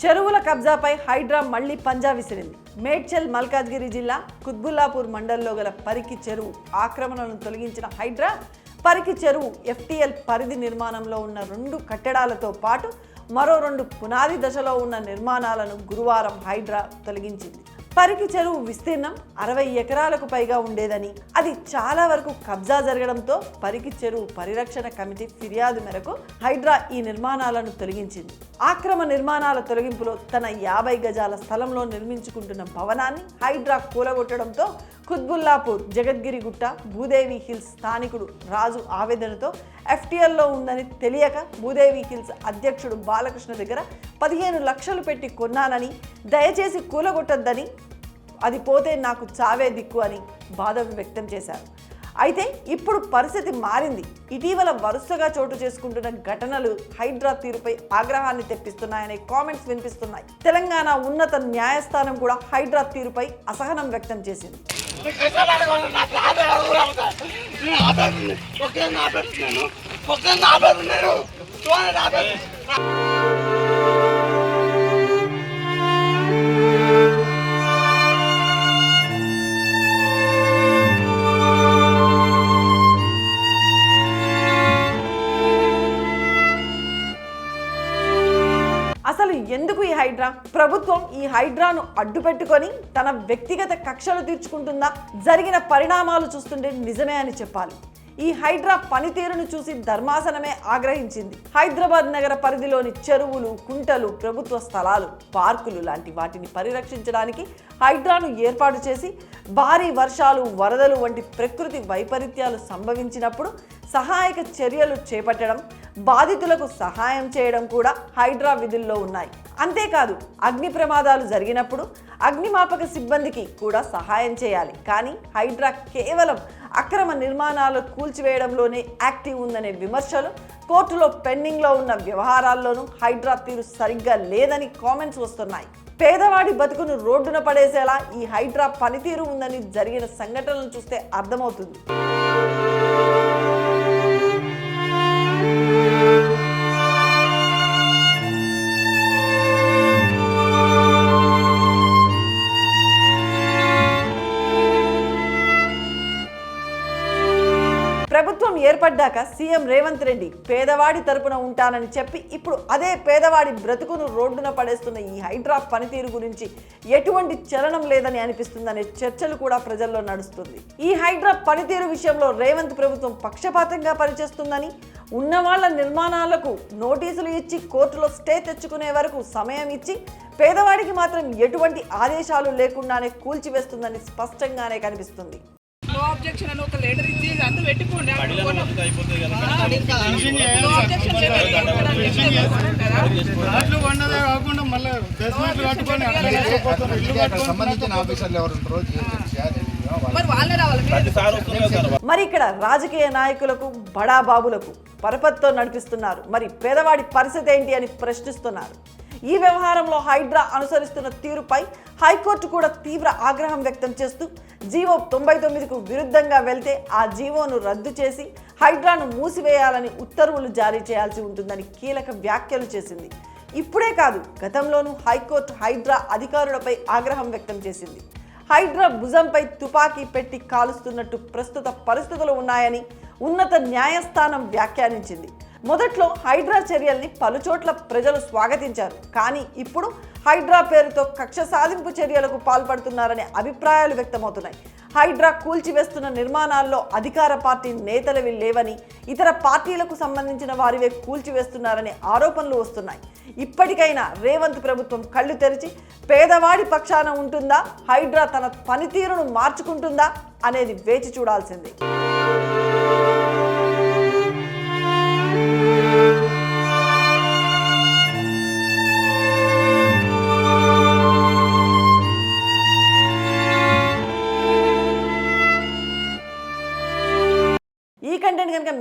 చెరువుల కబ్జాపై హైడ్రా మళ్ళీ పంజా విసిరింది. మేడ్చల్ మల్కాజ్గిరి జిల్లా కుత్బుల్లాపూర్ మండల్లో గల పరికి చెరువు ఆక్రమణలను తొలగించిన హైడ్రా పరికి చెరువు ఎఫ్టీఎల్ పరిధి నిర్మాణంలో ఉన్న రెండు కట్టడాలతో పాటు మరో రెండు పునాది దశలో ఉన్న నిర్మాణాలను గురువారం హైడ్రా తొలగించింది. పరికి చెరువు విస్తీర్ణం అరవై ఎకరాలకు పైగా ఉండేదని. అది చాలా వరకు కబ్జా జరగడంతో పరికి చెరువు పరిరక్షణ కమిటీ ఫిర్యాదు మేరకు హైడ్రా ఈ నిర్మాణాలను తొలగించింది. ఆక్రమ నిర్మాణాల తొలగింపులో తన యాభై గజాల స్థలంలో నిర్మించుకుంటున్న భవనాన్ని హైడ్రా కూలగొట్టడంతో కుత్బుల్లాపూర్ జగద్గిరి గుట్ట భూదేవి హిల్స్ స్థానికుడు రాజు ఆవేదనతో ఎఫ్టీఎల్లో ఉందని తెలియక భూదేవి హిల్స్ అధ్యక్షుడు బాలకృష్ణ దగ్గర పదిహేను లక్షలు పెట్టి కొన్నానని దయచేసి కూలగొట్టొద్దని అది పోతే నాకు చావే దిక్కు అని బాధ వ్యక్తం చేశారు. అయితే ఇప్పుడు పరిస్థితి మారింది. ఇటీవల వరుసగా చోటు చేసుకుంటున్న ఘటనలు హైడ్రా తీరుపై ఆగ్రహాన్ని తెప్పిస్తున్నాయనే కామెంట్స్ వినిపిస్తున్నాయి. తెలంగాణ ఉన్నత న్యాయస్థానం కూడా హైడ్రా తీరుపై అసహనం వ్యక్తం చేసింది. ఒకే ఎందుకు ప్రభుత్వం ఈ హైడ్రాను అడ్డు పెట్టుకొని తన వ్యక్తిగత కక్షలు తీర్చుకుంటుందా జరిగిన పరిణామాలు చూస్తుంటే నిజమే అని చెప్పాలి. ఈ హైడ్రా పనితీరును చూసి ధర్మాసనమే ఆగ్రహించింది. హైదరాబాద్ నగర పరిధిలోని చెరువులు కుంటలు ప్రభుత్వ స్థలాలు పార్కులు లాంటి వాటిని పరిరక్షించడానికి హైడ్రాను ఏర్పాటు చేసి భారీ వర్షాలు వరదలు వంటి ప్రకృతి వైపరీత్యాలు సంభవించినప్పుడు సహాయక చర్యలు చేపట్టడం బాధితులకు సహాయం చేయడం కూడా హైడ్రా విధుల్లో ఉన్నాయి. అంతేకాదు అగ్ని ప్రమాదాలు జరిగినప్పుడు అగ్నిమాపక సిబ్బందికి కూడా సహాయం చేయాలి. కానీ హైడ్రా కేవలం అక్రమ నిర్మాణాలు కూల్చివేయడంలోనే యాక్టివ్ ఉందనే విమర్శలు కోర్టులో పెండింగ్లో ఉన్న వ్యవహారాల్లోనూ హైడ్రా తీరు సరిగ్గా లేదని కామెంట్స్ వస్తున్నాయి. పేదవాడి బతుకును రోడ్డున పడేసేలా ఈ హైడ్రా పనితీరు ఉందని జరిగిన సంఘటనలు చూస్తే అర్థమవుతుంది. ప్రభుత్వం ఏర్పడ్డాక సీఎం రేవంత్ రెడ్డి పేదవాడి తరపున ఉంటానని చెప్పి ఇప్పుడు అదే పేదవాడి బ్రతుకును రోడ్డున పడేస్తున్న ఈ హైడ్రా పనితీరు గురించి ఎటువంటి చలనం లేదని అనిపిస్తుందనే చర్చలు కూడా ప్రజల్లో నడుస్తుంది. ఈ హైడ్రా పనితీరు విషయంలో రేవంత్ ప్రభుత్వం పక్షపాతంగా పనిచేస్తుందని ఉన్న వాళ్ళ నిర్మాణాలకు నోటీసులు ఇచ్చి కోర్టులో స్టే తెచ్చుకునే వరకు సమయం ఇచ్చి పేదవాడికి మాత్రం ఎటువంటి ఆదేశాలు లేకుండానే కూల్చివేస్తుందని స్పష్టంగానే కనిపిస్తుంది. నో అబ్జెక్షన్ అని ఒక లెటర్ ఇచ్చి అంతా నో అబ్జెక్షన్ కాకుండా మళ్ళీ సంబంధించిన ఆఫీసర్లు ఎవరు ఉంటారో మీరు మరి ఇక్కడ రాజకీయ నాయకులకు బడా బాబులకు పరపతితో నడిపిస్తున్నారు. మరి పేదవాడి పరిస్థితి ఏంటి అని ప్రశ్నిస్తున్నారు. ఈ వ్యవహారంలో హైడ్రా అనుసరిస్తున్న తీరుపై హైకోర్టు కూడా తీవ్ర ఆగ్రహం వ్యక్తం చేస్తూ జీవో తొంభై తొమ్మిదికు విరుద్ధంగా వెళ్తే ఆ జీవోను రద్దు చేసి హైడ్రాను మూసివేయాలని ఉత్తర్వులు జారీ చేయాల్సి ఉంటుందని కీలక వ్యాఖ్యలు చేసింది. ఇప్పుడే కాదు గతంలోనూ హైకోర్టు హైడ్రా అధికారులపై ఆగ్రహం వ్యక్తం చేసింది. హైడ్రా భుజంపై తుపాకీ పెట్టి కాలుస్తున్నట్టు ప్రస్తుత పరిస్థితులు ఉన్నాయని ఉన్నత న్యాయస్థానం వ్యాఖ్యానించింది. మొదట్లో హైడ్రా చర్యల్ని పలుచోట్ల ప్రజలు స్వాగతించారు. కానీ ఇప్పుడు హైడ్రా పేరుతో కక్ష సాధింపు చర్యలకు పాల్పడుతున్నారనే అభిప్రాయాలు వ్యక్తమవుతున్నాయి. హైడ్రా కూల్చివేస్తున్న నిర్మాణాల్లో అధికార పార్టీ నేతలవి లేవని ఇతర పార్టీలకు సంబంధించిన వారివే కూల్చివేస్తున్నారనే ఆరోపణలు వస్తున్నాయి. ఇప్పటికైనా రేవంత్ ప్రభుత్వం కళ్ళు తెరిచి పేదవాడి పక్షాన ఉంటుందా? హైడ్రా తన పనితీరును మార్చుకుంటుందా? అనేది వేచి చూడాల్సింది.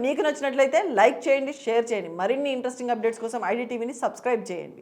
మీకు నచ్చినట్లయితే లైక్ చేయండి షేర్ చేయండి. మరిన్ని ఇంట్రెస్టింగ్ అప్డేట్స్ కోసం ఐడి టీవీని సబ్స్క్రైబ్ చేయండి.